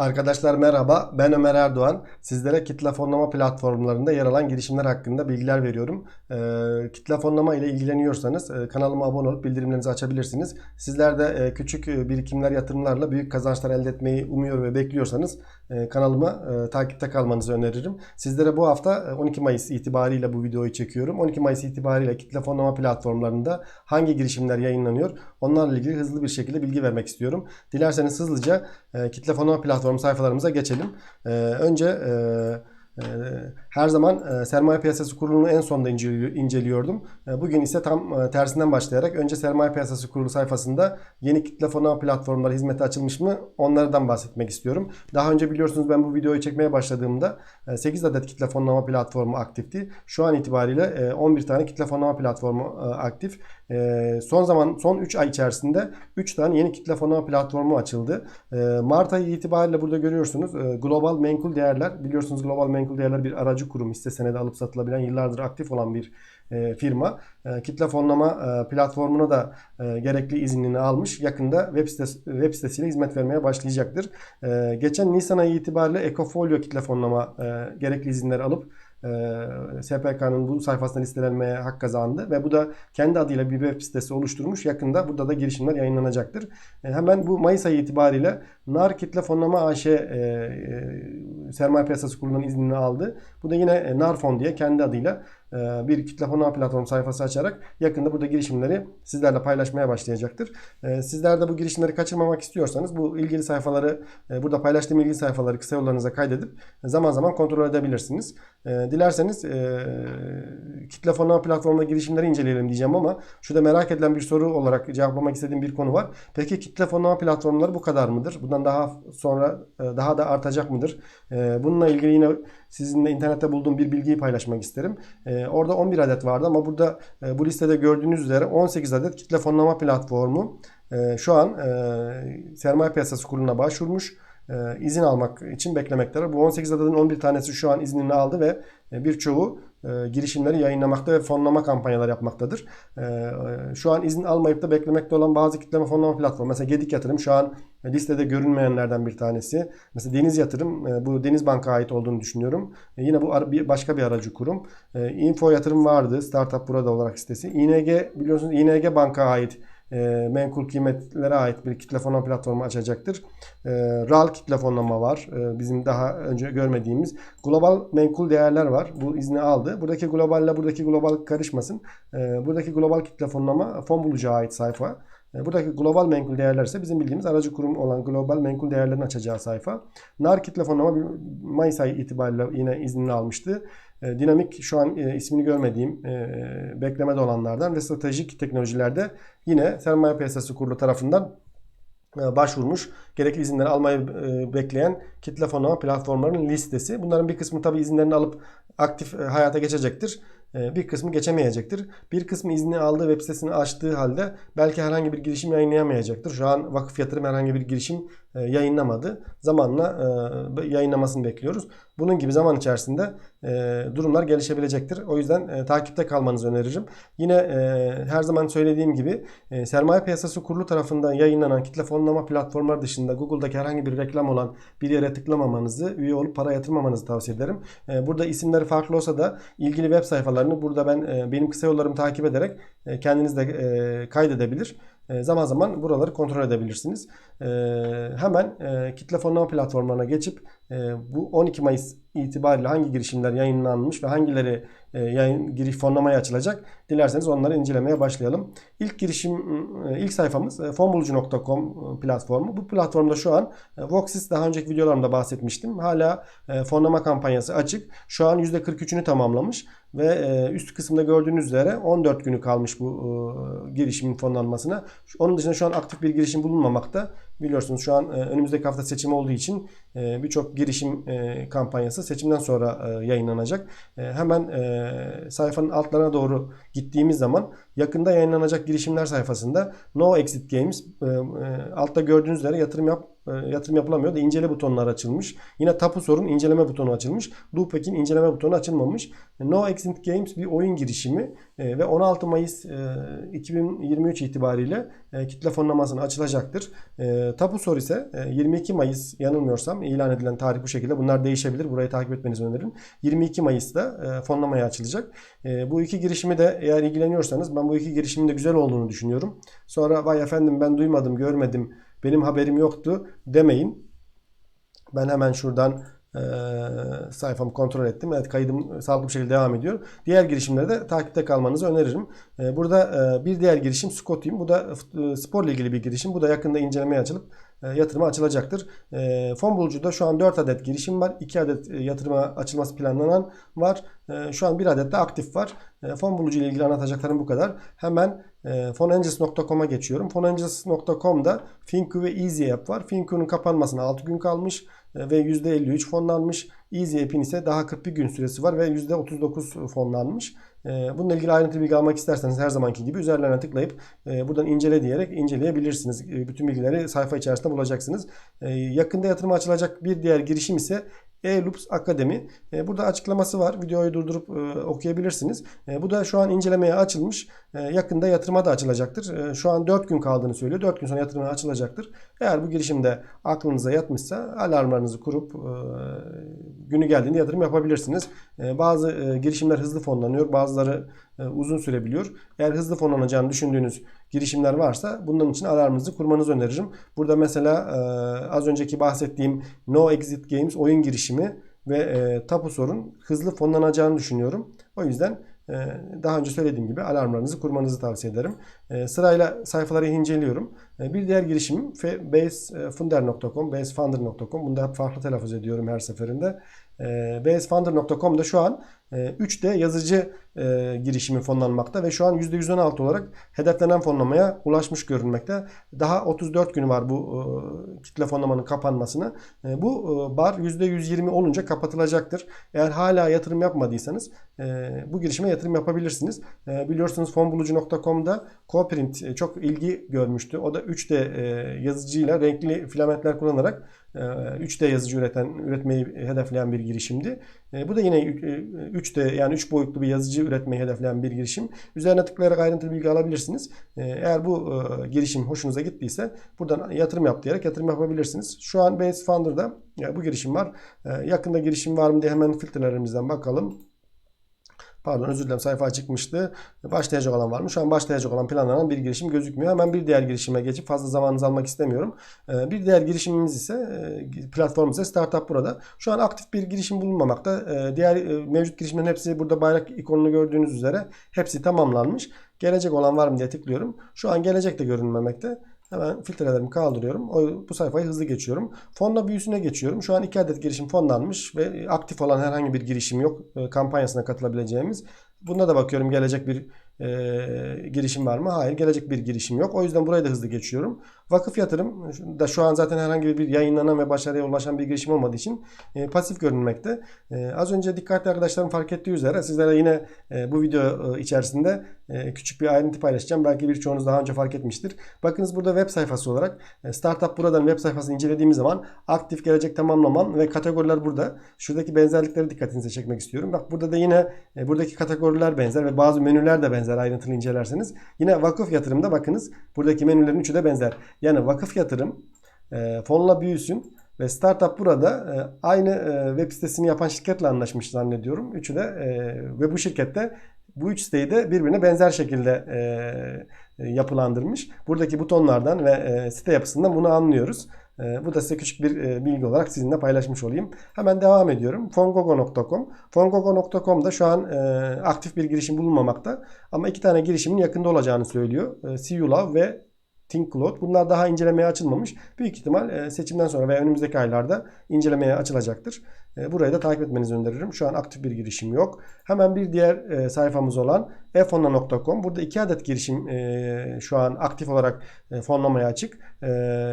Arkadaşlar merhaba, ben Ömer Erdoğan. Sizlere kitle fonlama platformlarında yer alan girişimler hakkında bilgiler veriyorum. Ee, kitle fonlama ile ilgileniyorsanız e, kanalıma abone olup bildirimlerinizi açabilirsiniz. Sizler de e, küçük e, birikimler, yatırımlarla büyük kazançlar elde etmeyi umuyor ve bekliyorsanız e, kanalıma e, takipte kalmanızı öneririm. Sizlere bu hafta e, 12 Mayıs itibariyle bu videoyu çekiyorum. 12 Mayıs itibariyle kitle fonlama platformlarında hangi girişimler yayınlanıyor? Onlarla ilgili hızlı bir şekilde bilgi vermek istiyorum. Dilerseniz hızlıca e, kitle fonlama platformu sayfalarımıza geçelim. E, önce e, her zaman e, sermaye piyasası kurulunu en sonda inceli- inceliyordum. E, Bugün ise tam e, tersinden başlayarak önce sermaye piyasası kurulu sayfasında yeni kitle fonlama platformları hizmete açılmış mı onlardan bahsetmek istiyorum. Daha önce biliyorsunuz ben bu videoyu çekmeye başladığımda e, 8 adet kitle fonlama platformu aktifti. Şu an itibariyle e, 11 tane kitle fonlama platformu aktif. Son zaman son 3 ay içerisinde 3 tane yeni kitle fonlama platformu açıldı. Mart ayı itibariyle burada görüyorsunuz Global Menkul Değerler biliyorsunuz Global Menkul Değerler bir aracı kurum hisse senedi alıp satılabilen yıllardır aktif olan bir e, firma. E, Kitle fonlama e, platformuna da gerekli iznini almış. Yakında web sitesi web sitesiyle hizmet vermeye başlayacaktır. Geçen Nisan ayı itibariyle Ecofolio kitle fonlama gerekli izinleri alıp e, SPK'nın bu sayfasına listelenmeye hak kazandı ve bu da kendi adıyla bir web sitesi oluşturmuş. Yakında burada da girişimler yayınlanacaktır. E, hemen bu Mayıs ayı itibariyle NAR Kitle Fonlama AŞ e, e, Sermaye Piyasası Kurulu'nun iznini aldı. Bu da yine e, NAR Fon diye kendi adıyla bir kitle fonlama platform sayfası açarak yakında burada girişimleri sizlerle paylaşmaya başlayacaktır. E, Sizler de bu girişimleri kaçırmamak istiyorsanız bu ilgili sayfaları e, burada paylaştığım ilgili sayfaları kısa yollarınıza kaydedip zaman zaman kontrol edebilirsiniz. E, Dilerseniz e, kitle fonlama platformuna girişimleri inceleyelim diyeceğim ama şurada merak edilen bir soru olarak cevaplamak istediğim bir konu var. Peki kitle fonlama platformları bu kadar mıdır? Bundan daha sonra e, daha da artacak mıdır? Bununla ilgili yine sizinle internette bulduğum bir bilgiyi paylaşmak isterim. E, orada 11 adet vardı ama burada e, bu listede gördüğünüz üzere 18 adet kitle fonlama platformu e, şu an e, sermaye piyasası kuruluna başvurmuş. İzin almak için beklemektedir. Bu 18 adetin 11 tanesi şu an iznini aldı ve birçoğu e, girişimleri yayınlamakta ve fonlama kampanyalar yapmaktadır. E, e, Şu an izin almayıp da beklemekte olan bazı kitleme fonlama platformu. Mesela Gedik Yatırım şu an listede görünmeyenlerden bir tanesi. Mesela Deniz Yatırım bu Deniz Bank'a ait olduğunu düşünüyorum. Yine bu başka bir aracı kurum. Info Yatırım vardı. Startup burada olarak sitesi. ING biliyorsunuz ING Bank'a ait e, menkul kıymetlere ait bir kitle fonlama platformu açacaktır. E, RAL kitle fonlama var. E, bizim daha önce görmediğimiz. Global menkul değerler var. Bu izni aldı. Buradaki globalle buradaki global karışmasın. E, buradaki global kitle fonlama fon bulucuya ait sayfa. Buradaki global menkul değerler ise bizim bildiğimiz aracı kurum olan global menkul değerlerin açacağı sayfa. NAR kitle fonlama Mayıs ayı itibariyle yine iznini almıştı. E, Dinamik şu an e, ismini görmediğim e, beklemede olanlardan ve stratejik teknolojilerde yine sermaye piyasası kurulu tarafından başvurmuş. Gerekli izinleri almayı bekleyen kitle fonlama platformlarının listesi. Bunların bir kısmı tabi izinlerini alıp aktif hayata geçecektir. Bir kısmı geçemeyecektir. Bir kısmı izni aldığı web sitesini açtığı halde belki herhangi bir girişim yayınlayamayacaktır. Şu an vakıf yatırım herhangi bir girişim yayınlamadı. Zamanla e, yayınlamasını bekliyoruz. Bunun gibi zaman içerisinde e, durumlar gelişebilecektir. O yüzden e, takipte kalmanızı öneririm. Yine e, her zaman söylediğim gibi e, sermaye piyasası kurulu tarafından yayınlanan kitle fonlama platformları dışında Google'daki herhangi bir reklam olan bir yere tıklamamanızı, üye olup para yatırmamanızı tavsiye ederim. E, burada isimleri farklı olsa da ilgili web sayfalarını burada ben e, benim kısa yollarımı takip ederek e, kendiniz de e, kaydedebilir. E, Zaman zaman buraları kontrol edebilirsiniz. E, Hemen e, kitle fonlama platformlarına geçip e, bu 12 Mayıs itibariyle hangi girişimler yayınlanmış ve hangileri yayın giriş fonlamaya açılacak dilerseniz onları incelemeye başlayalım. İlk girişim e, ilk sayfamız e, fonbulucu.com platformu. Bu platformda şu an e, Voxis daha önceki videolarımda bahsetmiştim. Hala e, fonlama kampanyası açık. Şu an %43'ünü tamamlamış ve e, üst kısımda gördüğünüz üzere 14 günü kalmış bu e, girişimin fonlanmasına. Onun dışında şu an aktif bir girişim bulunmamakta. Biliyorsunuz şu an e, önümüzdeki hafta seçim olduğu için e, birçok girişim e, kampanyası seçimden sonra yayınlanacak. Hemen sayfanın altlarına doğru gittiğimiz zaman yakında yayınlanacak girişimler sayfasında No Exit Games e, e, altta gördüğünüz üzere yatırım yap e, yatırım yapılamıyor da incele butonlar açılmış. Yine Tapu Sor'un inceleme butonu açılmış. Loopback'in inceleme butonu açılmamış. No Exit Games bir oyun girişimi ve 16 Mayıs e, 2023 itibariyle kitle fonlamasına açılacaktır. Tapu Sor ise e, 22 Mayıs yanılmıyorsam ilan edilen tarih bu şekilde. Bunlar değişebilir. Burayı takip etmenizi öneririm. 22 Mayıs'ta e, fonlamaya açılacak. Bu iki girişimi de eğer ilgileniyorsanız ben bu iki girişimin de güzel olduğunu düşünüyorum. Sonra vay efendim ben duymadım, görmedim, benim haberim yoktu demeyin. Ben hemen şuradan e, sayfamı kontrol ettim. Evet kaydım sağlıklı bir şekilde devam ediyor. Diğer girişimlerde de takipte kalmanızı öneririm. E, burada e, bir diğer girişim Scotium. Bu da e, sporla ilgili bir girişim. Bu da yakında incelemeye açılıp yatırıma açılacaktır. E, fon bulucuda şu an 4 adet girişim var. 2 adet e, yatırıma açılması planlanan var. E, şu an 1 adet de aktif var. E, fon bulucu ile ilgili anlatacaklarım bu kadar. Hemen e, fonangels.com'a geçiyorum. Fonangels.com'da Finku ve Easy App var. Finku'nun kapanmasına 6 gün kalmış e, ve %53 fonlanmış. Easy App'in ise daha 41 gün süresi var ve %39 fonlanmış. E, bununla ilgili ayrıntılı bilgi almak isterseniz her zamanki gibi üzerlerine tıklayıp e, buradan incele diyerek inceleyebilirsiniz. Bütün bilgileri sayfa içerisinde bulacaksınız. Yakında yatırıma açılacak bir diğer girişim ise E-Loops Akademi. Burada açıklaması var. Videoyu durdurup okuyabilirsiniz. Bu da şu an incelemeye açılmış. Yakında yatırıma da açılacaktır. Şu an 4 gün kaldığını söylüyor. 4 gün sonra yatırıma açılacaktır. Eğer bu girişimde aklınıza yatmışsa alarmlarınızı kurup günü geldiğinde yatırım yapabilirsiniz. Bazı girişimler hızlı fonlanıyor. Bazıları uzun sürebiliyor. Eğer hızlı fonlanacağını düşündüğünüz girişimler varsa bunun için alarmınızı kurmanızı öneririm. Burada mesela az önceki bahsettiğim No Exit Games oyun girişimi ve e, Tapu Sor'un hızlı fonlanacağını düşünüyorum. O yüzden e, daha önce söylediğim gibi alarmlarınızı kurmanızı tavsiye ederim. E, sırayla sayfaları inceliyorum. E, bir diğer girişimim basefunder.com, basefunder.com. Bunu da farklı telaffuz ediyorum her seferinde. E, basefunder.com'da şu an 3D yazıcı girişimi fonlanmakta ve şu an %116 olarak hedeflenen fonlamaya ulaşmış görünmekte. Daha 34 günü var bu kitle fonlamanın kapanmasına. Bu bar %120 olunca kapatılacaktır. Eğer hala yatırım yapmadıysanız bu girişime yatırım yapabilirsiniz. Biliyorsunuz fonbulucu.com'da Coprint çok ilgi görmüştü. O da 3D yazıcıyla renkli filamentler kullanarak 3D yazıcı üreten üretmeyi hedefleyen bir girişimdi. Bu da yine 3D yani 3 boyutlu bir yazıcı üretmeyi hedefleyen bir girişim. Üzerine tıklayarak ayrıntılı bilgi alabilirsiniz. Eğer bu girişim hoşunuza gittiyse buradan yatırım yap diyerek yatırım yapabilirsiniz. Şu an Base Founder'da bu girişim var. Yakında girişim var mı diye hemen filtrelerimizden bakalım. Pardon özür dilerim sayfa çıkmıştı. Başlayacak olan var mı? Şu an başlayacak olan planlanan bir girişim gözükmüyor. Hemen bir diğer girişime geçip fazla zamanınızı almak istemiyorum. Ee, bir diğer girişimimiz ise e, platformumuz ise Startup burada. Şu an aktif bir girişim bulunmamakta. Ee, diğer e, mevcut girişimlerin hepsi burada bayrak ikonunu gördüğünüz üzere hepsi tamamlanmış. Gelecek olan var mı diye tıklıyorum. Şu an gelecek de görünmemekte. Hemen filtrelerimi kaldırıyorum. O, bu sayfayı hızlı geçiyorum. Fonla büyüsüne geçiyorum. Şu an iki adet girişim fonlanmış ve aktif olan herhangi bir girişim yok. E, kampanyasına katılabileceğimiz. Bunda da bakıyorum gelecek bir e, girişim var mı? Hayır gelecek bir girişim yok. O yüzden burayı da hızlı geçiyorum. Vakıf yatırım da şu an zaten herhangi bir yayınlanan ve başarıya ulaşan bir girişim olmadığı için e, pasif görünmekte. E, az önce dikkatli arkadaşlarım fark ettiği üzere sizlere yine e, bu video e, içerisinde e, küçük bir ayrıntı paylaşacağım. Belki birçoğunuz daha önce fark etmiştir. Bakınız burada web sayfası olarak e, Startup buradan web sayfasını incelediğimiz zaman aktif gelecek tamamlaman ve kategoriler burada. Şuradaki benzerlikleri dikkatinize çekmek istiyorum. Bak burada da yine e, buradaki kategoriler benzer ve bazı menüler de benzer ayrıntılı incelerseniz. Yine vakıf yatırımda bakınız buradaki menülerin üçü de benzer. Yani vakıf yatırım, e, fonla büyüsün ve startup burada e, aynı e, web sitesini yapan şirketle anlaşmış zannediyorum. Üçü de e, ve bu şirkette bu üç siteyi de birbirine benzer şekilde e, e, yapılandırmış. Buradaki butonlardan ve e, site yapısından bunu anlıyoruz. E, bu da size küçük bir e, bilgi olarak sizinle paylaşmış olayım. Hemen devam ediyorum. Fongogo.com Fongogo.com'da şu an e, aktif bir girişim bulunmamakta. Ama iki tane girişimin yakında olacağını söylüyor. E, Love ve Think. Bunlar daha incelemeye açılmamış. Büyük ihtimal e, seçimden sonra veya önümüzdeki aylarda incelemeye açılacaktır. E, burayı da takip etmenizi öneririm. Şu an aktif bir girişim yok. Hemen bir diğer e, sayfamız olan efonla.com. Burada iki adet girişim e, şu an aktif olarak fonlamaya açık.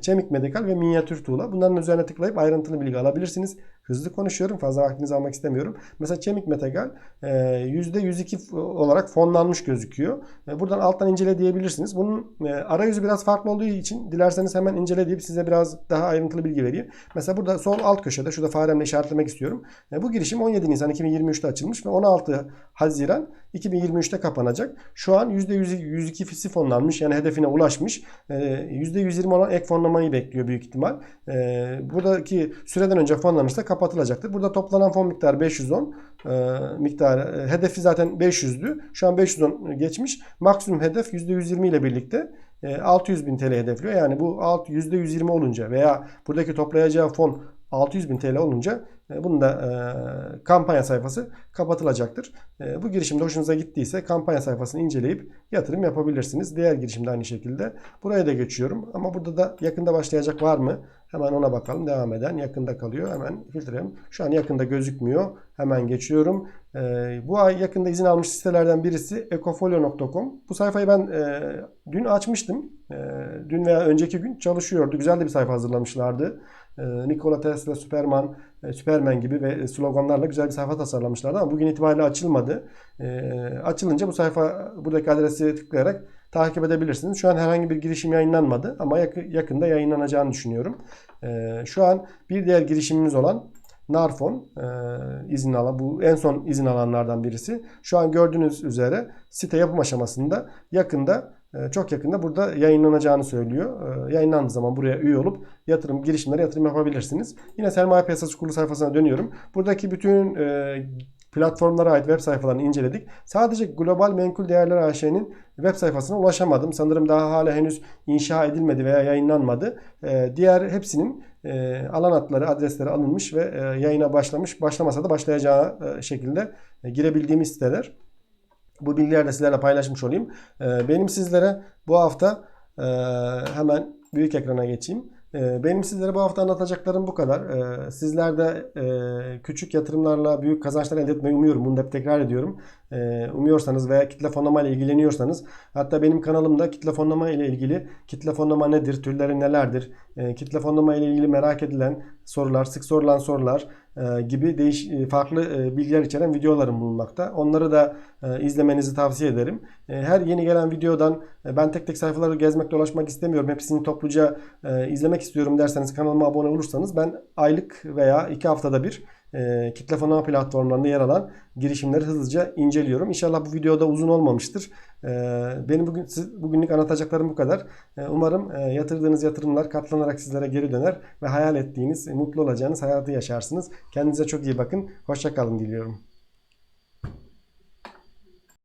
Çemik Medikal ve Minyatür Tuğla. Bunların üzerine tıklayıp ayrıntılı bilgi alabilirsiniz. Hızlı konuşuyorum. Fazla vaktinizi almak istemiyorum. Mesela Çemik Medikal e, %102 olarak fonlanmış gözüküyor. Buradan alttan incele diyebilirsiniz. Bunun arayüzü biraz farklı olduğu için dilerseniz hemen incele deyip size biraz daha ayrıntılı bilgi vereyim. Mesela burada sol alt köşede şurada faremle işaretlemek istiyorum. E, bu girişim 17 Nisan 2023'te açılmış ve 16 Haziran 2023'te kapanacak. Şu an %102 fisi fonlanmış yani hedefine ulaşmış. E, %120 olan ek fonlamayı bekliyor büyük ihtimal. E, buradaki süreden önce fonlanırsa kapatılacaktır. Burada toplanan fon miktarı 510 e, miktarı. E, hedefi zaten 500'dü. Şu an 510 geçmiş. Maksimum hedef %120 ile birlikte e, 600 bin TL hedefliyor. Yani bu alt %120 olunca veya buradaki toplayacağı fon 600 bin TL olunca e, bunun da e, kampanya sayfası kapatılacaktır. E, bu girişimde hoşunuza gittiyse kampanya sayfasını inceleyip yatırım yapabilirsiniz. Diğer girişimde aynı şekilde. Buraya da geçiyorum. Ama burada da yakında başlayacak var mı? Hemen ona bakalım. Devam eden yakında kalıyor. Hemen filtreleyelim. Şu an yakında gözükmüyor. Hemen geçiyorum. Bu ay yakında izin almış sitelerden birisi ecofolio.com. Bu sayfayı ben dün açmıştım. Dün veya önceki gün çalışıyordu. Güzel de bir sayfa hazırlamışlardı. E, Nikola Tesla, Superman, e, Superman gibi ve sloganlarla güzel bir sayfa tasarlamışlardı ama bugün itibariyle açılmadı. E, açılınca bu sayfa buradaki adresi tıklayarak takip edebilirsiniz. Şu an herhangi bir girişim yayınlanmadı ama yakında yayınlanacağını düşünüyorum. E, şu an bir diğer girişimimiz olan Narfon e, izin alan bu en son izin alanlardan birisi. Şu an gördüğünüz üzere site yapım aşamasında yakında çok yakında burada yayınlanacağını söylüyor. E, yayınlandığı zaman buraya üye olup yatırım girişimlere yatırım yapabilirsiniz. Yine sermaye piyasası kurulu sayfasına dönüyorum. Buradaki bütün e, platformlara ait web sayfalarını inceledik. Sadece Global Menkul Değerler AŞ'nin web sayfasına ulaşamadım. Sanırım daha hala henüz inşa edilmedi veya yayınlanmadı. Diğer hepsinin alan adları, adresleri alınmış ve yayına başlamış. Başlamasa da başlayacağı şekilde girebildiğimiz siteler. Bu bilgileri de sizlerle paylaşmış olayım. Benim sizlere bu hafta hemen büyük ekrana geçeyim. Benim sizlere bu hafta anlatacaklarım bu kadar. Sizler de küçük yatırımlarla büyük kazançlar elde etmeyi umuyorum. Bunu da tekrar ediyorum. Umuyorsanız veya kitle fonlama ile ilgileniyorsanız hatta benim kanalımda kitle fonlama ile ilgili kitle fonlama nedir, türleri nelerdir, kitle fonlama ile ilgili merak edilen sorular, sık sorulan sorular gibi değiş farklı bilgiler içeren videolarım bulunmakta. Onları da izlemenizi tavsiye ederim. Her yeni gelen videodan ben tek tek sayfaları gezmek dolaşmak istemiyorum. Hepsini topluca izlemek istiyorum derseniz kanalıma abone olursanız ben aylık veya iki haftada bir e, kitle fonlama platformlarında yer alan girişimleri hızlıca inceliyorum. İnşallah bu videoda uzun olmamıştır. E, benim bugün siz, bugünlük anlatacaklarım bu kadar. E, umarım e, yatırdığınız yatırımlar katlanarak sizlere geri döner ve hayal ettiğiniz, mutlu olacağınız hayatı yaşarsınız. Kendinize çok iyi bakın. Hoşçakalın diliyorum.